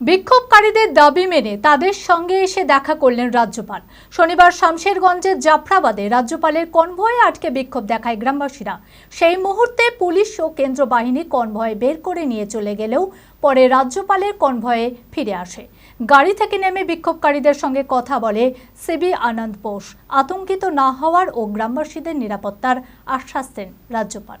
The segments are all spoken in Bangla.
বিক্ষোভকারীদের দাবি মেনে তাদের সঙ্গে এসে দেখা করলেন রাজ্যপাল। শনিবার শামশেরগঞ্জের জাফরাবাদে রাজ্যপালের কনভয়ে আটকে বিক্ষোভ দেখায় গ্রামবাসীরা। সেই মুহূর্তে পুলিশ ও কেন্দ্র বাহিনী কনভয়ে বের করে নিয়ে চলে গেলেও পরে রাজ্যপালের কনভয়ে ফিরে আসে। গাড়ি থেকে নেমে বিক্ষোভকারীদের সঙ্গে কথা বলে সিবি আনন্দ বোস। আতঙ্কিত না হওয়ার ও গ্রামবাসীদের নিরাপত্তার আশ্বাস দেন রাজ্যপাল।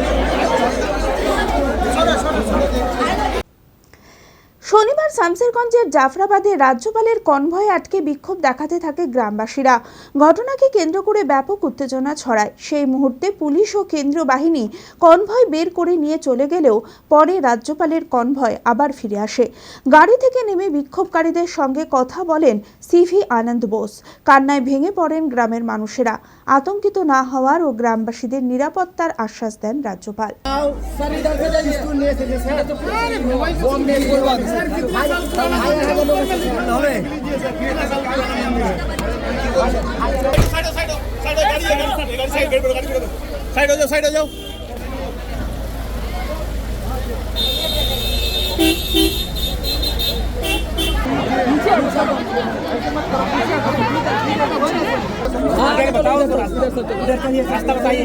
শামসেরগঞ্জের জাফরাবাদে রাজ্যপালের কনভয়ে আটকে বিক্ষোভ দেখাতে থাকে গ্রামবাসীরা। ঘটনাকে কেন্দ্র করে ব্যাপক উত্তেজনা ছড়ায়। সেই মুহূর্তে পুলিশ ও কেন্দ্রীয় বাহিনী কনভয় বের করে নিয়ে চলে গেলেও পরে রাজ্যপালের কনভয় আবার ফিরে আসে। গাড়ি থেকে নেমে বিক্ষোভকারীদের সঙ্গে কথা বলেন সিভি আনন্দ বোস। কান্নায় ভেঙে পড়েন গ্রামের মানুষেরা। আতঙ্কিত না হওয়ার ও গ্রামবাসীদের নিরাপত্তার আশ্বাস দেন রাজ্যপাল। आओ सर इधर से जाइए स्कूल नहीं है सर तो अरे मोबाइल फोन में कोई बात सर भाई भाई है वो लोग हमें साइड हो जाओ साइड हो जाओ बताओ इधर का रास्ता बताइए